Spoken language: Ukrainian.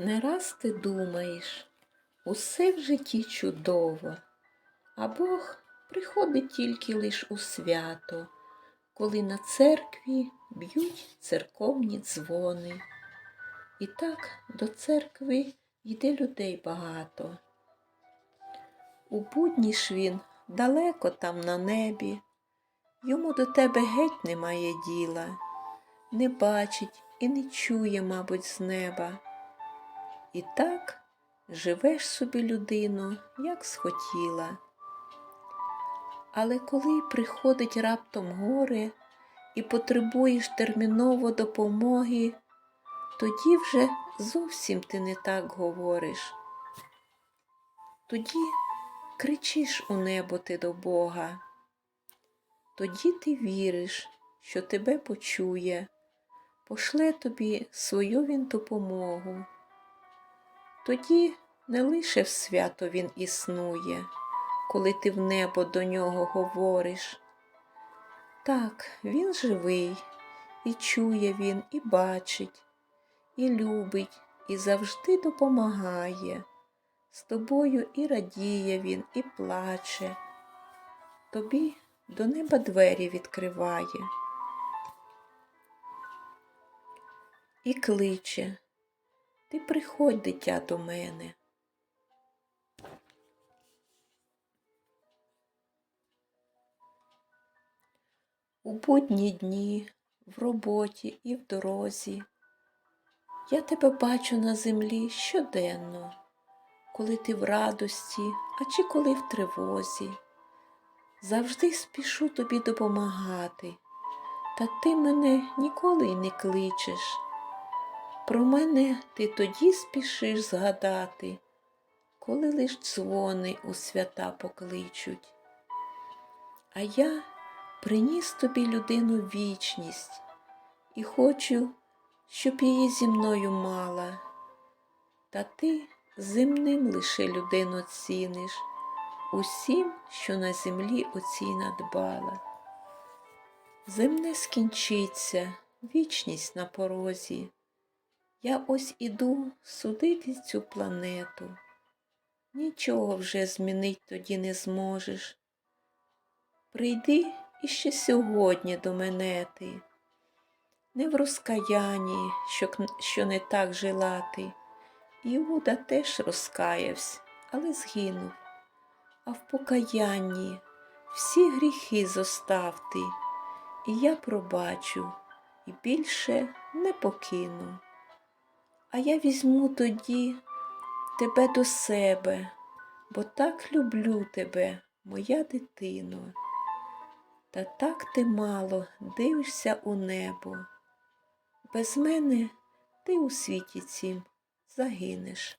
Не раз ти думаєш, усе в житті чудово, а Бог приходить тільки лиш у свято, коли на церкві б'ють церковні дзвони. І так до церкви йде людей багато. У будні ж він далеко там на небі, йому до тебе геть немає діла, не бачить і не чує, мабуть, з неба. І так живеш собі людино, як схотіла. Але коли приходить раптом горе і потребуєш терміново допомоги, тоді вже зовсім ти не так говориш. Тоді кричиш у небо ти до Бога. Тоді ти віриш, що тебе почує, пошле тобі свою він допомогу. Тоді не лише в свято він існує, коли ти в небо до нього говориш. Так, він живий, і чує він, і бачить, і любить, і завжди допомагає. З тобою і радіє він, і плаче. Тобі до неба двері відкриває. І кличе. Ти приходь, дитя, до мене. У будні дні, в роботі і в дорозі. Я тебе бачу на землі щоденно, коли ти в радості, а чи коли в тривозі. Завжди спішу тобі допомагати, та ти мене ніколи й не кличеш. Про мене ти тоді спішиш згадати, коли лиш дзвони у свята покличуть. А я приніс тобі людину вічність і хочу, щоб її зі мною мала. Та ти земним лише людину ціниш, усім, що на землі оцій надбала. Земне скінчиться, вічність на порозі. Я ось іду судити цю планету. Нічого вже змінить тоді не зможеш. Прийди іще сьогодні до мене ти, не в розкаянні, що, що не так жила ти. Іуда теж розкаявся, але згинув, а в покаянні всі гріхи зостав ти, і я пробачу, і більше не покину. А я візьму тоді тебе до себе, бо так люблю тебе, моя дитино. Та так ти мало дивишся у небо. Без мене ти у світі цім загинеш.